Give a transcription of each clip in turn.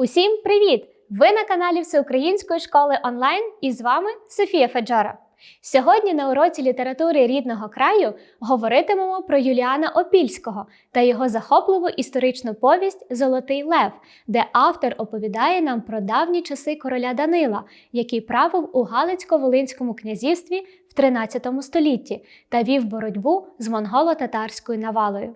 Усім привіт! Ви на каналі Всеукраїнської школи онлайн і з вами Софія Феджора. Сьогодні на уроці літератури рідного краю говоритимемо про Юліана Опільського та його захопливу історичну повість Золотий Лев, де автор оповідає нам про давні часи короля Данила, який правив у Галицько-Волинському князівстві в 13 столітті та вів боротьбу з монголо-татарською навалою.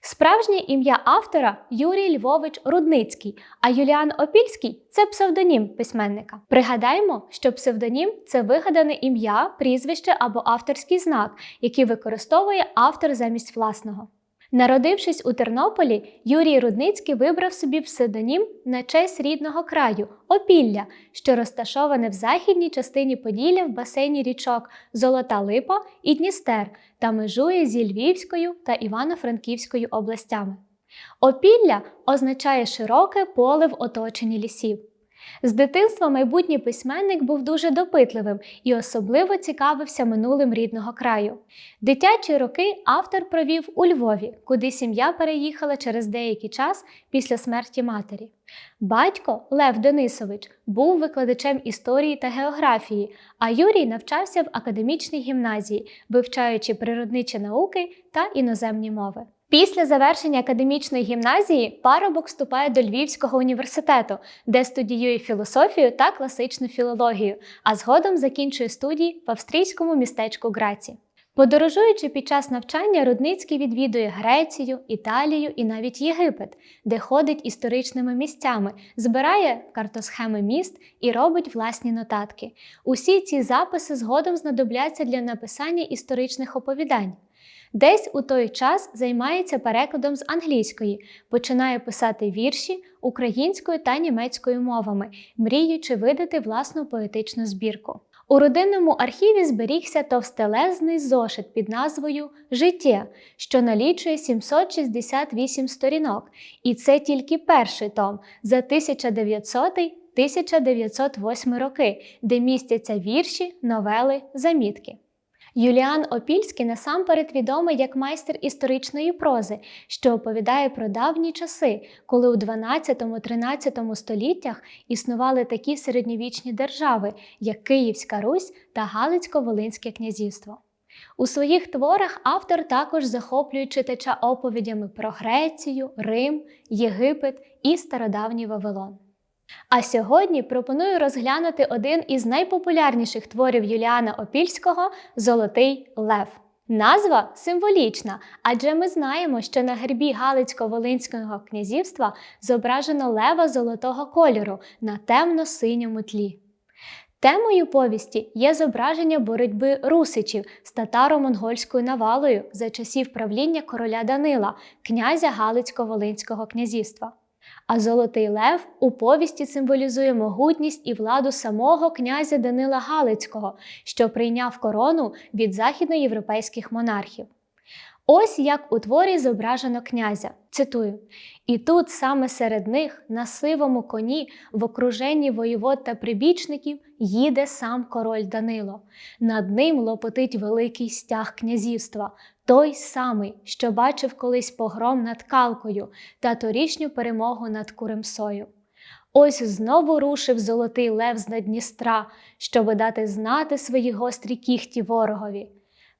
Справжнє ім'я автора Юрій Львович Рудницький, а Юліан Опільський це псевдонім письменника. Пригадаємо, що псевдонім це вигадане ім'я, прізвище або авторський знак, який використовує автор замість власного. Народившись у Тернополі, Юрій Рудницький вибрав собі псевдонім на честь рідного краю Опілля, що розташоване в західній частині Поділля в басейні річок Золота Липа і Дністер та межує зі Львівською та Івано-Франківською областями. Опілля означає широке поле в оточенні лісів. З дитинства майбутній письменник був дуже допитливим і особливо цікавився минулим рідного краю. Дитячі роки автор провів у Львові, куди сім'я переїхала через деякий час після смерті матері. Батько Лев Денисович був викладачем історії та географії, а Юрій навчався в академічній гімназії, вивчаючи природничі науки та іноземні мови. Після завершення академічної гімназії парубок вступає до Львівського університету, де студіює філософію та класичну філологію, а згодом закінчує студії в австрійському містечку Граці. Подорожуючи під час навчання, Рудницький відвідує Грецію, Італію і навіть Єгипет, де ходить історичними місцями, збирає картосхеми міст і робить власні нотатки. Усі ці записи згодом знадобляться для написання історичних оповідань. Десь у той час займається перекладом з англійської, починає писати вірші українською та німецькою мовами, мріючи видати власну поетичну збірку. У родинному архіві зберігся товстелезний зошит під назвою Життя, що налічує 768 сторінок, і це тільки перший том за 1900-1908 роки, де містяться вірші, новели, замітки. Юліан Опільський насамперед відомий як майстер історичної прози, що оповідає про давні часи, коли у 12-13 століттях існували такі середньовічні держави, як Київська Русь та Галицько-Волинське князівство. У своїх творах автор також захоплює читача оповідями про Грецію, Рим, Єгипет і стародавній Вавилон. А сьогодні пропоную розглянути один із найпопулярніших творів Юліана Опільського Золотий Лев. Назва символічна, адже ми знаємо, що на гербі Галицько-Волинського князівства зображено лева золотого кольору на темно-синьому тлі. Темою повісті є зображення боротьби русичів з татаро-монгольською навалою за часів правління короля Данила, князя Галицько-Волинського князівства. А Золотий Лев у повісті символізує могутність і владу самого князя Данила Галицького, що прийняв корону від західноєвропейських монархів. Ось як у творі зображено князя. Цитую: І тут саме серед них, на сивому коні, в окруженні воєвод та прибічників, їде сам король Данило. Над ним лопотить великий стяг князівства, той самий, що бачив колись погром над Калкою та торішню перемогу над Куремсою. Ось знову рушив золотий лев з Надністра, щоби дати знати свої гострі кіхті ворогові.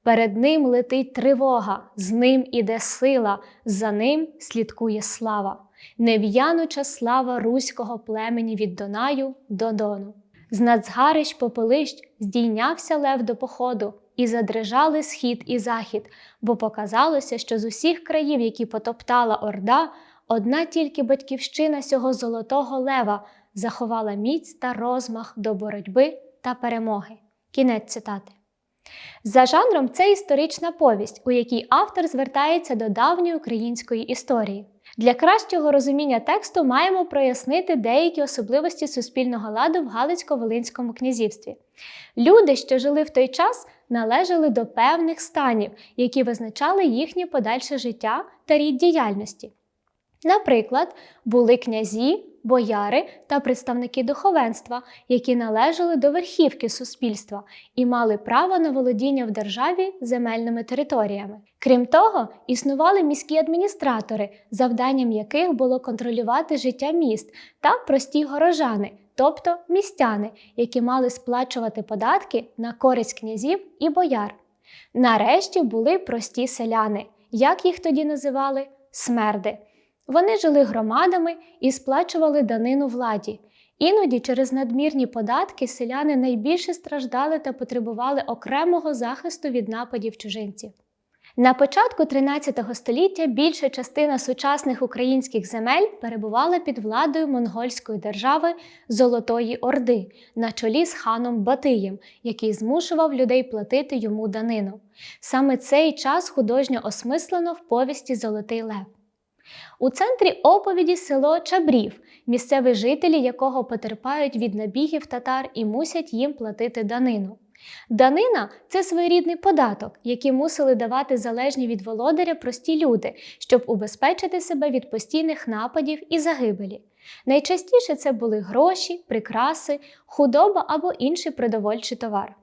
Перед ним летить тривога, з ним іде сила, за ним слідкує слава, нев'януча слава руського племені від Донаю до Дону. З нацгарищ попелищ здійнявся лев до походу, і задрижали схід і захід, бо показалося, що з усіх країв, які потоптала орда, одна тільки батьківщина сього золотого лева заховала міць та розмах до боротьби та перемоги. Кінець цитати. За жанром це історична повість, у якій автор звертається до давньої української історії. Для кращого розуміння тексту маємо прояснити деякі особливості суспільного ладу в Галицько-Волинському князівстві. Люди, що жили в той час, належали до певних станів, які визначали їхнє подальше життя та рід діяльності. Наприклад, були князі, бояри та представники духовенства, які належали до верхівки суспільства і мали право на володіння в державі земельними територіями. Крім того, існували міські адміністратори, завданням яких було контролювати життя міст та прості горожани, тобто містяни, які мали сплачувати податки на користь князів і бояр. Нарешті були прості селяни, як їх тоді називали смерди. Вони жили громадами і сплачували данину владі. Іноді через надмірні податки селяни найбільше страждали та потребували окремого захисту від нападів чужинців. На початку 13 століття більша частина сучасних українських земель перебувала під владою монгольської держави Золотої Орди на чолі з ханом Батиєм, який змушував людей платити йому данину. Саме цей час художньо осмислено в повісті Золотий Лев. У центрі оповіді село Чабрів, місцеві жителі якого потерпають від набігів татар і мусять їм платити данину. Данина це своєрідний податок, який мусили давати залежні від володаря прості люди, щоб убезпечити себе від постійних нападів і загибелі. Найчастіше це були гроші, прикраси, худоба або інший продовольчий товар.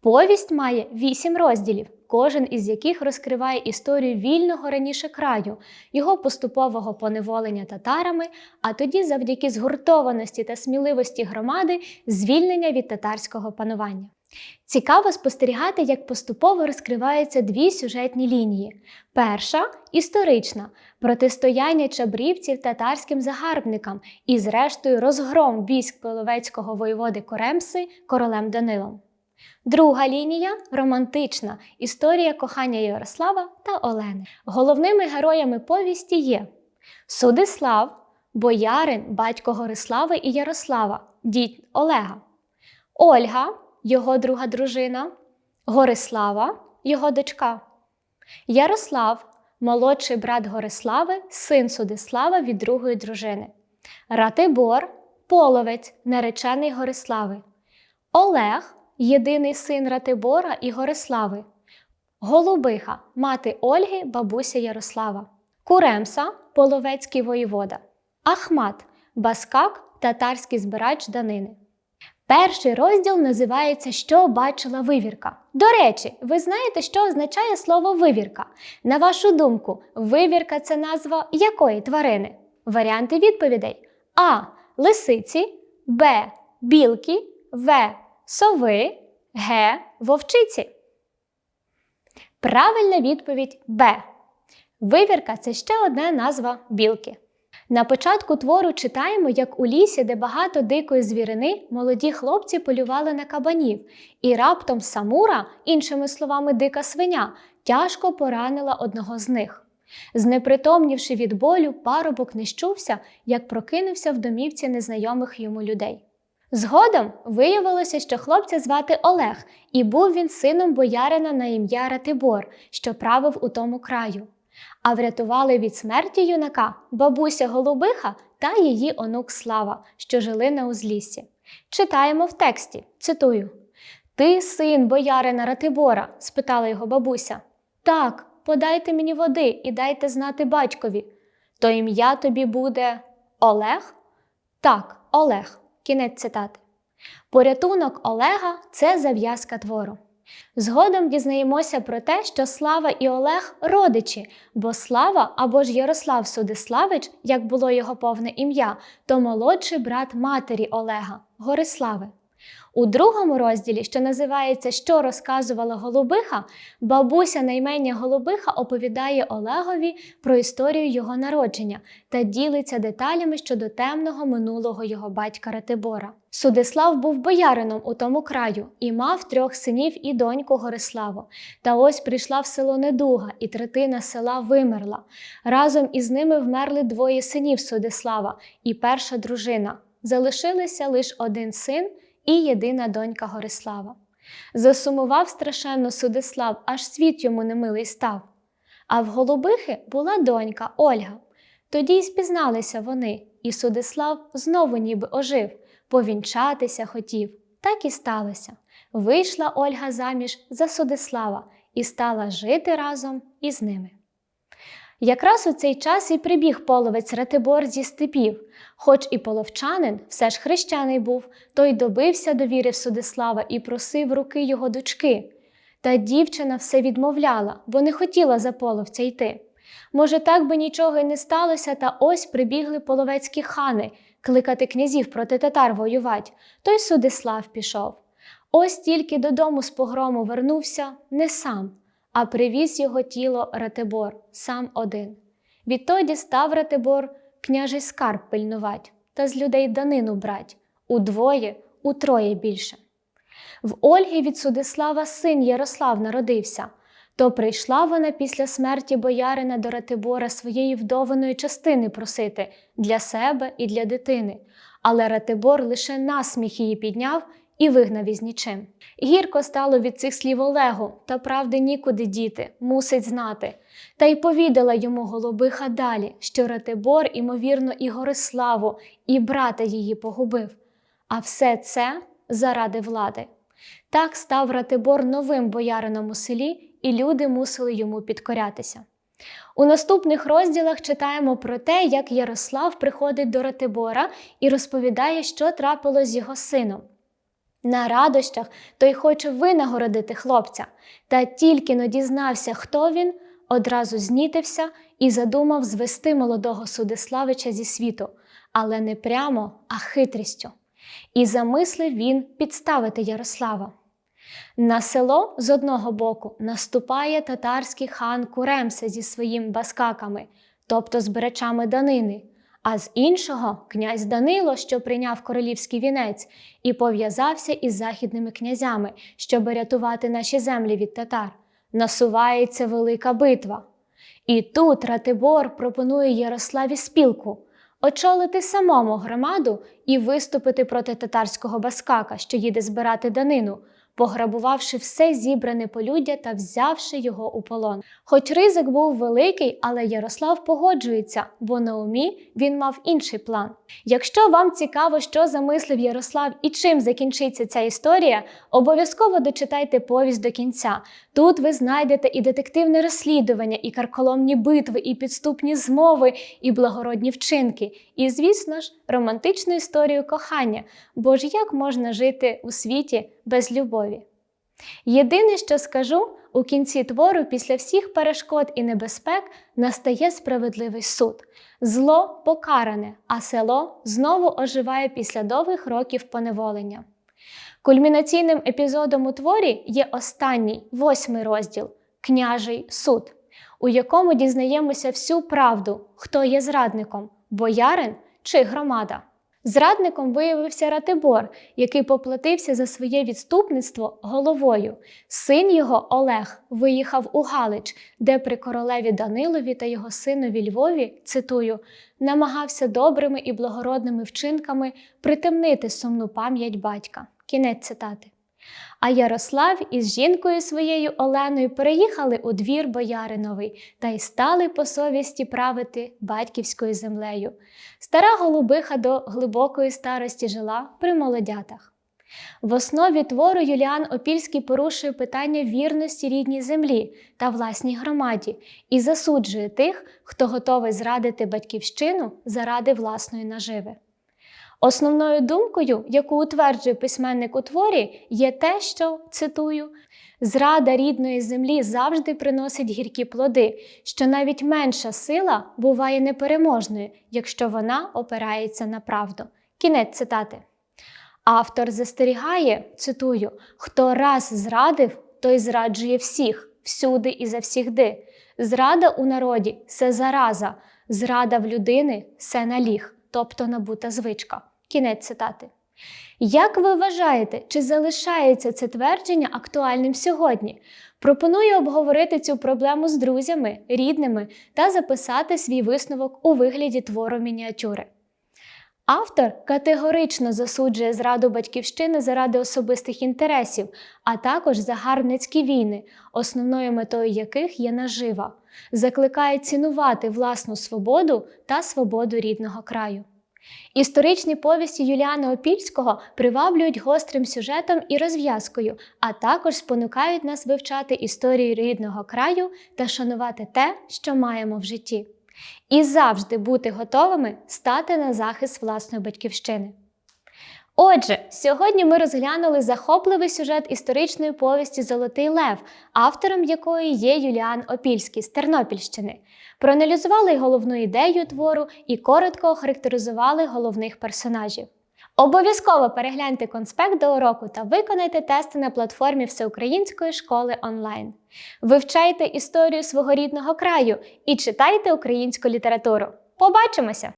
Повість має вісім розділів, кожен із яких розкриває історію вільного раніше краю, його поступового поневолення татарами, а тоді, завдяки згуртованості та сміливості громади, звільнення від татарського панування. Цікаво спостерігати, як поступово розкриваються дві сюжетні лінії. Перша історична протистояння чабрівців татарським загарбникам і, зрештою, розгром військ половецького воєводи Коремси королем Данилом. Друга лінія романтична. Історія кохання Ярослава та Олени. Головними героями повісті є Судислав, боярин, батько Горислави і Ярослава, дід Олега, Ольга, його друга дружина, Горислава, його дочка, Ярослав, молодший брат Горислави, син Судислава від другої дружини, Ратибор, половець, наречений Горислави, Олег єдиний син Ратибора і Горислави, Голубиха, мати Ольги, бабуся Ярослава, Куремса, половецький воєвода, Ахмат, Баскак, татарський збирач данини. Перший розділ називається Що бачила вивірка. До речі, ви знаєте, що означає слово вивірка? На вашу думку, вивірка це назва якої тварини? Варіанти відповідей: А. Лисиці, Б. Білки, В сови, Г. Вовчиці. Правильна відповідь Б. Вивірка це ще одна назва білки. На початку твору читаємо, як у лісі, де багато дикої звірини, молоді хлопці полювали на кабанів, і раптом самура, іншими словами, дика свиня, тяжко поранила одного з них. Знепритомнівши від болю, парубок не щувся, як прокинувся в домівці незнайомих йому людей. Згодом виявилося, що хлопця звати Олег, і був він сином боярина на ім'я Ратибор, що правив у тому краю. А врятували від смерті юнака бабуся Голубиха та її онук Слава, що жили на узліссі. Читаємо в тексті, цитую: Ти син боярина Ратибора? спитала його бабуся. Так, подайте мені води і дайте знати батькові. То ім'я тобі буде Олег? Так, Олег. Кінець цитати. Порятунок Олега це зав'язка твору. Згодом дізнаємося про те, що Слава і Олег родичі, бо Слава або ж Ярослав Судиславич, як було його повне ім'я, то молодший брат матері Олега Горислави. У другому розділі, що називається Що розказувала Голубиха, бабуся наймення Голубиха оповідає Олегові про історію його народження та ділиться деталями щодо темного минулого його батька Ратибора. Судислав був боярином у тому краю і мав трьох синів і доньку Гориславу. Та ось прийшла в село Недуга, і третина села вимерла. Разом із ними вмерли двоє синів Судислава і перша дружина. Залишилися лише один син і єдина донька Горислава. Засумував страшенно Судислав, аж світ йому немилий став. А в Голубихи була донька Ольга. Тоді й спізналися вони, і Судислав знову ніби ожив, повінчатися хотів. Так і сталося. Вийшла Ольга заміж за Судислава і стала жити разом із ними. Якраз у цей час і прибіг половець Ратибор зі степів, хоч і половчанин, все ж хрещений був, той добився довіри в Судислава і просив руки його дочки. Та дівчина все відмовляла, бо не хотіла за половця йти. Може, так би нічого й не сталося, та ось прибігли половецькі хани кликати князів проти татар воювать, той Судислав пішов. Ось тільки додому з погрому вернувся не сам, а привіз його тіло Ратибор, сам один. Відтоді став Ратибор княжий скарб пильнувать та з людей данину брать удвоє, утроє більше. В Ольги від Судислава син Ярослав народився, то прийшла вона після смерті боярина до Ратибора своєї вдованої частини просити для себе і для дитини, але Ратибор лише насміх її підняв і вигнав із нічим. Гірко стало від цих слів Олегу, та правди нікуди діти, мусить знати. Та й повідала йому голубиха далі, що Ратибор, імовірно, і Гориславу, і брата її погубив. А все це заради влади. Так став Ратибор новим боярином у селі, і люди мусили йому підкорятися. У наступних розділах читаємо про те, як Ярослав приходить до Ратибора і розповідає, що трапилось з його сином. На радощах той хоче винагородити хлопця, та тільки но дізнався, хто він, одразу знітився і задумав звести молодого Судиславича зі світу, але не прямо, а хитрістю. І замислив він підставити Ярослава. На село з одного боку наступає татарський хан Куремсе зі своїм баскаками, тобто збирачами данини, а з іншого князь Данило, що прийняв королівський вінець, і пов'язався із західними князями, щоб рятувати наші землі від татар. Насувається велика битва. І тут Ратибор пропонує Ярославі спілку очолити самому громаду і виступити проти татарського баскака, що їде збирати данину, пограбувавши все зібране полюддя та взявши його у полон. Хоч ризик був великий, але Ярослав погоджується, бо на умі він мав інший план. Якщо вам цікаво, що замислив Ярослав і чим закінчиться ця історія, обов'язково дочитайте повість до кінця. Тут ви знайдете і детективне розслідування, і карколомні битви, і підступні змови, і благородні вчинки, і, звісно ж, романтичну історію кохання, бо ж як можна жити у світі без любові? Єдине, що скажу, у кінці твору, після всіх перешкод і небезпек, настає справедливий суд. Зло покаране, а село знову оживає після довгих років поневолення. Кульмінаційним епізодом у творі є останній восьмий розділ Княжий суд, у якому дізнаємося всю правду, хто є зрадником боярин чи громада. Зрадником виявився Ратибор, який поплатився за своє відступництво головою. Син його Олег виїхав у Галич, де при королеві Данилові та його синові Львові, цитую, намагався добрими і благородними вчинками притемнити сумну пам'ять батька. Кінець цитати. А Ярослав із жінкою своєю Оленою переїхали у двір Бояриновий та й стали по совісті правити батьківською землею. Стара голубиха до глибокої старості жила при молодятах. В основі твору Юліан Опільський порушує питання вірності рідній землі та власній громаді і засуджує тих, хто готовий зрадити батьківщину заради власної наживи. Основною думкою, яку утверджує письменник у творі, є те, що цитую: зрада рідної землі завжди приносить гіркі плоди, що навіть менша сила буває непереможною, якщо вона опирається на правду. Кінець цитати. Автор застерігає, цитую, хто раз зрадив, той зраджує всіх, всюди і завсігди. Зрада у народі це зараза, зрада в людини це наліг, тобто набута звичка. Кінець цитати. Як ви вважаєте, чи залишається це твердження актуальним сьогодні? Пропоную обговорити цю проблему з друзями, рідними та записати свій висновок у вигляді твору мініатюри. Автор категорично засуджує зраду батьківщини заради особистих інтересів, а також загарбницькі війни, основною метою яких є нажива, закликає цінувати власну свободу та свободу рідного краю. Історичні повісті Юліана Опільського приваблюють гострим сюжетом і розв'язкою, а також спонукають нас вивчати історію рідного краю та шанувати те, що маємо в житті. І завжди бути готовими стати на захист власної батьківщини. Отже, сьогодні ми розглянули захопливий сюжет історичної повісті Золотий Лев, автором якої є Юліан Опільський з Тернопільщини. Проаналізували головну ідею твору і коротко охарактеризували головних персонажів. Обов'язково перегляньте конспект до уроку та виконайте тести на платформі Всеукраїнської школи онлайн. Вивчайте історію свого рідного краю і читайте українську літературу. Побачимося!